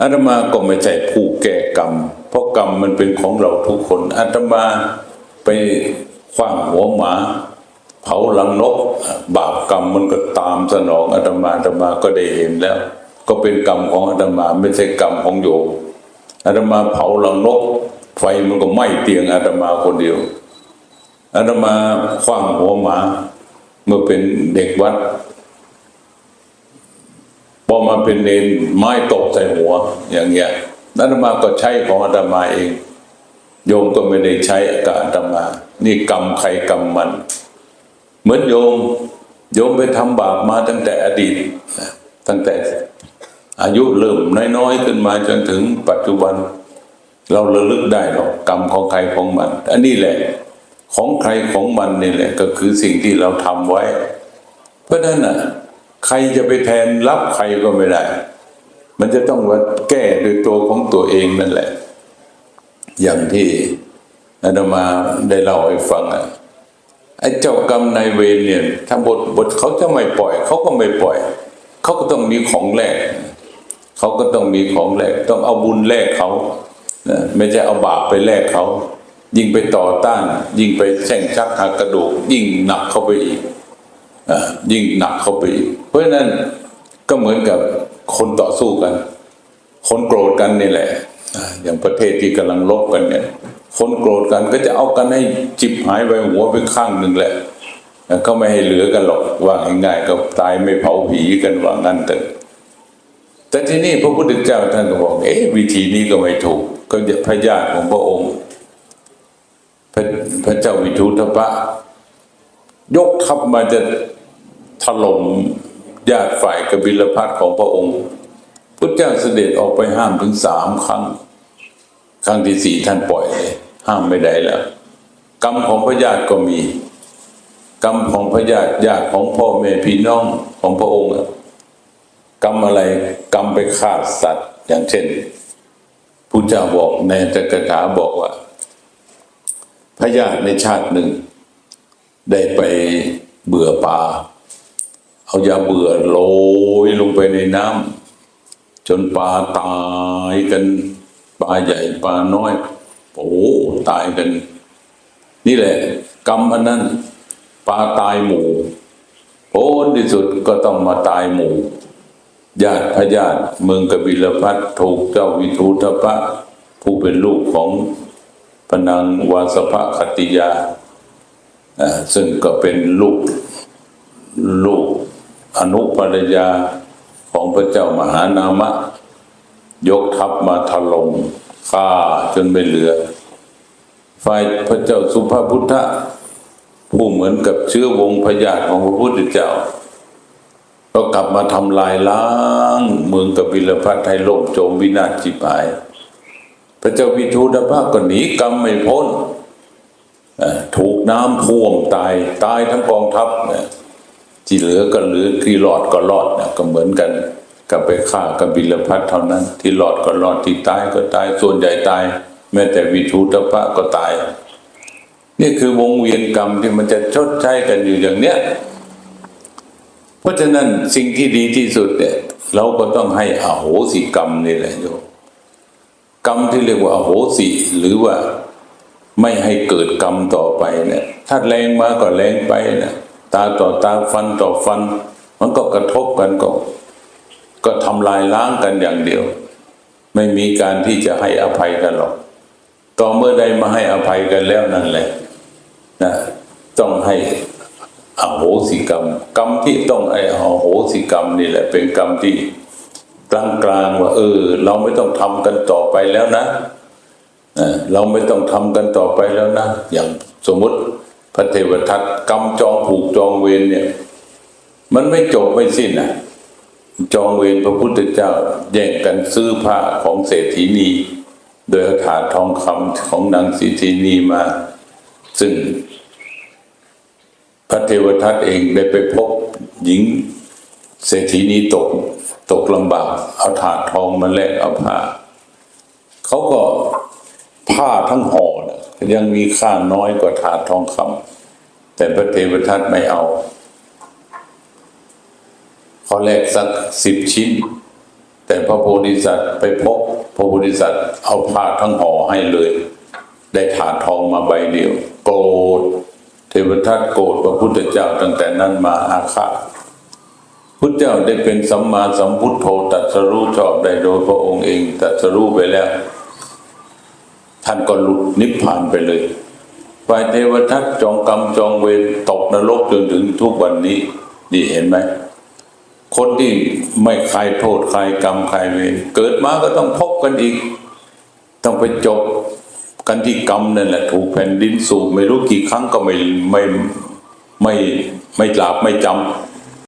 อาตมาก็ไม่ใช่ผู้แก้กรรม เพราะกรรมมันเป็นของเราทุกคนอาตมาไปขว้างหัวหมาเผาหลังนก บาปกรรมมันก็ตามสนองอาตมาอาตมาก็ได้เห็นแล้ว ก็เป็นกรรมของอาตมาไม่ใช่กรรมของโยมอาตมาเผาหลังนก ไฟมันก็ไหม้เตียงอาตมาคนเดียวอาตมาขว้างหัวหมา เมื่อเป็นเด็กวัด พอมาเป็นเนนไม้ตกใส่หัว อย่างเงี้ยอาตมาก็ใช้ของอาตมาเอง โยมก็ไม่ได้ใช้อากับอาตมา นี่กรรมใครกรรมมัน เหมือนโยม โยมไปทำบาปมาตั้งแต่อดีต ตั้งแต่อายุเริ่มน้อยๆขึ้นมาจนถึงปัจจุบัน เราระลึกได้หรอกกรรมของใครของมัน อันนี้แหละ ของใครของมันนี่แหละ ก็คือสิ่งที่เราทำไว้ เพราะฉะนั้นน่ะ ใครจะไปแทนรับใครก็ไม่ได้ มันจะต้องว่าแก้โดยตัวของตัวเองนั่นแหละ อย่างที่อาตมาได้เล่าให้ฟังอะไอ้เจ้ากรรมนายเวรเนี่ยถ้าบทบทเขาจะไม่ปล่อย เขาก็ไม่ปล่อย เขาก็ต้องมีของแลกเขาก็ต้องมีของแลกต้องเอาบุญแลกเขาไม่ใช่เอาบาปไปแลกเขา ยิ่งไปต่อต้าน ยิ่งไปแช่งชักหักกระดูก ยิ่งหนักเข้าไปอีก ยิ่งหนักเข้าไปอีก เพราะฉะนั้นก็เหมือนกับคนต่อสู้กัน คนโกรธกันนี่แหละอย่างประเทศที่กำลังลบกันเนี่ย คนโกรธกันก็จะเอากันให้จิบหายไปหัวไปข้างหนึ่งแหละอ่าเขาไม่ให้เหลือกันหรอกว่าง่ายๆก็ตายไม่เผาผีกันว่างั้นแต่แต่ที่นี่พระพุทธเจ้าท่านก็บอก เอ๊ะวิธีนี้ก็ไม่ถูก ก็จะพระญาติของพระองค์ พระพระเจ้าวิทุทพะยกทัพมาจะ ถล่มญาติฝ่ายกบิลพัทของพระองค์พุทธเจ้าเสด็จออกไปห้ามถึงสามครั้ง ครั้งที่สี่ท่านปล่อยเลยห้ามไม่ได้แล้ว กรรมของพระญาติก็มี กรรมของพระญาติญาติของพ่อแม่พี่น้องของพระองค์กรรมอะไรกรรมไปฆ่าสัตว์ อย่างเช่นพุทธเจ้าบอกในจักรถาบอกว่าพระญาติในชาติหนึ่ง ได้ไปเบื่อปลา เอายาเบื่อโรยลงไปในน้ำจนปลาตายกันปลาใหญ่ปลาน้อยโอ้ตายกัน นี่แหละ กรรมอันนั้นปลาตายหมู่โอ้ที่สุดก็ต้องมาตายหมู่ญาติพญาติเมืองกบิลพัทถูกเจ้าวิทูตปะผู้เป็นลูกของพนางวาสภคติยาซึ่งก็เป็นลูกลูก อนุภรรยาของพระเจ้ามหานามะ ยกทัพมาถล่มฆ่าจนไม่เหลือ ฝ่ายพระเจ้าสุภาพุทธะผู้เหมือนกับเชื้อวงพญาติของพระพุทธเจ้าก็กลับมาทำลายล้างเมืองกบิลพัทให้ล่มโจมวินาศจิบหาย พระเจ้าวิทูตภะก็หนีกรรมไม่พ้น ถูกน้ำท่วมตายตายทั้งกองทัพเนี่ย ที่เหลือก็เหลือที่รอดก็รอดนะก็เหมือนกันกับไปฆ่ากับบิลพัทเท่านั้น ที่รอดก็รอดที่ตายก็ตายส่วนใหญ่ตาย แม้แต่วิทูตปะก็ตาย นี่คือวงเวียนกรรมที่มันจะชดใช้กันอยู่อย่างเนี้ยเพราะฉะนั้นสิ่งที่ดีที่สุดเนี่ยเราก็ต้องให้อโหสิกรรมนี่แหละโยมกรรมที่เรียกว่าอโหสิหรือว่าไม่ให้เกิดกรรมต่อไปเนี่ยถ้าแรงมาก็แรงไปนะ ตาต่อตาฟันต่อฟัน มันก็กระทบกันก็ ก็ทำลายล้างกันอย่างเดียว ไม่มีการที่จะให้อภัยกันหรอกต่อเมื่อใดมาให้อภัยกันแล้วนั่นแหละนะต้องให้อโหสิกรรม กรรมที่ต้องไอ้อโหสิกรรมนี่แหละ เป็นกรรมที่กลางๆว่า เออ เราไม่ต้องทำกันต่อไปแล้วนะเราไม่ต้องทำกันต่อไปแล้วนะอย่างสมมติ พระเทวทัตกรรมจองผูกจองเวรเนี่ย มันไม่จบไม่สิ้นอะจองเวรพระพุทธเจ้าแย่งกันซื้อผ้าของเศรษฐีนี โดยถาทองคำของนางสิทธินีมา ซึ่ง พระเทวทัตเองได้ไปพบหญิงเศรษฐีนีตกตกลำบากเอาถาดทองมาแลกเอาผ้าเขาก็ผ้าทั้งห่อนะ ยังมีค่าน้อยกว่าถาดทองคำแต่พระเทวทัตไม่เอาเขาแลกสักสิบชิ้น แต่พระโพธิสัตว์ไปพบพระโพธิสัตว์เอาผ้าทั้งห่อให้เลย ได้ถาดทองมาใบเดียว โกรธเทวทัตโกรธพระพุทธเจ้าตั้งแต่นั้นมาอาฆาตพุทธเจ้าได้เป็นสัมมาสัมพุทโธตัสรู้ชอบได้โดยพระองค์เองตัสรู้ไปแล้ว ท่านก็หลุดนิพพานไปเลยฝ่ายเทวทัตจองกรรมจองเวรตกนรกจนถึงทุกวันนี้ นี่เห็นไหม คนที่ไม่คลายโทษคลายกรรมคลายเวรเกิดมาก็ต้องพบกันอีก ต้องไปจบกันที่กรรมนั่นแหละ ถูกแผ่นดินสูบไม่รู้กี่ครั้งก็ไม่ไม่ไม่ไม่หลาบไม่จำ